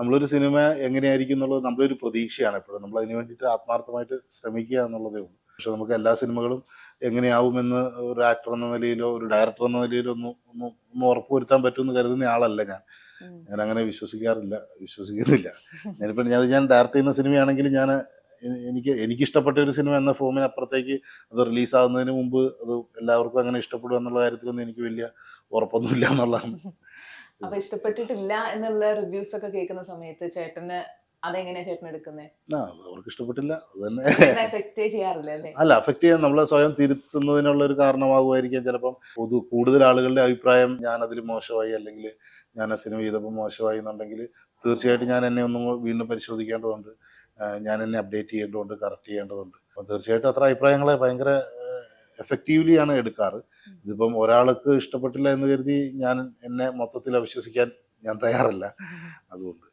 നമ്മളൊരു സിനിമ എങ്ങനെയായിരിക്കും എന്നുള്ളത് നമ്മളൊരു പ്രതീക്ഷയാണ് എപ്പോഴും. നമ്മൾ അതിന് വേണ്ടിയിട്ട് ആത്മാർത്ഥമായിട്ട് ശ്രമിക്കുക എന്നുള്ളതേ ഉള്ളൂ. പക്ഷെ നമുക്ക് എല്ലാ സിനിമകളും എങ്ങനെയാവുമെന്ന് ഒരു ആക്ടർ എന്ന നിലയിലോ ഒരു ഡയറക്ടർ എന്ന നിലയിലോ ഒന്ന് ഒന്ന് ഒന്നും ഉറപ്പുവരുത്താൻ പറ്റുമെന്ന് കരുതുന്ന ആളല്ല ഞാൻ. ഞാൻ അങ്ങനെ വിശ്വസിക്കാറില്ല വിശ്വസിക്കുന്നില്ല. ഞാനിപ്പോൾ ഞാൻ ഞാൻ ഡയറക്റ്റ് ചെയ്യുന്ന സിനിമയാണെങ്കിൽ ഞാൻ എനിക്ക് എനിക്കിഷ്ടപ്പെട്ട ഒരു സിനിമ എന്ന ഫോമിന് അപ്പുറത്തേക്ക് അത് റിലീസ് ആവുന്നതിന് മുമ്പ് അത് എല്ലാവർക്കും അങ്ങനെ ഇഷ്ടപ്പെടും എന്നുള്ള കാര്യത്തിലൊന്നും എനിക്ക് വലിയ ഉറപ്പൊന്നുമില്ല എന്നുള്ളതാണ്. അപ്പൊ ഇഷ്ടപ്പെട്ടിട്ടില്ല എന്നുള്ള റിവ്യൂസ് ഒക്കെ കേൾക്കുന്ന സമയത്ത് ചേട്ടന് അതെങ്ങനെയാ ചേട്ടൻ എടുക്കുന്നത് അവർക്ക് ഇഷ്ടപ്പെട്ടില്ല. അത് തന്നെ ചെയ്യാറില്ല അല്ലേ? അല്ല അഫക്റ്റ് ചെയ്യാൻ നമ്മളെ സ്വയം തിരുത്തുന്നതിനുള്ള ഒരു കാരണമാകുമായിരിക്കാം ചിലപ്പം. പൊതു കൂടുതൽ ആളുകളുടെ അഭിപ്രായം ഞാൻ അതിൽ മോശമായി അല്ലെങ്കിൽ ഞാൻ ആ സിനിമ ചെയ്തപ്പോൾ മോശമായി എന്നുണ്ടെങ്കിൽ തീർച്ചയായിട്ടും ഞാൻ എന്നെ ഒന്നും വീണ്ടും പരിശോധിക്കേണ്ടതുണ്ട്. ഞാൻ എന്നെ അപ്ഡേറ്റ് ചെയ്യേണ്ടതുണ്ട് കറക്റ്റ് ചെയ്യേണ്ടതുണ്ട്. അപ്പം തീർച്ചയായിട്ടും അത്ര അഭിപ്രായങ്ങളെ ഭയങ്കര എഫക്റ്റീവ്ലി ആണ് എടുക്കാറ്. ഇതിപ്പം ഒരാൾക്ക് ഇഷ്ടപ്പെട്ടില്ല എന്ന് കരുതി ഞാൻ എന്നെ മൊത്തത്തിൽ അവിശ്വസിക്കാൻ ഞാൻ തയ്യാറല്ല. അതുകൊണ്ട്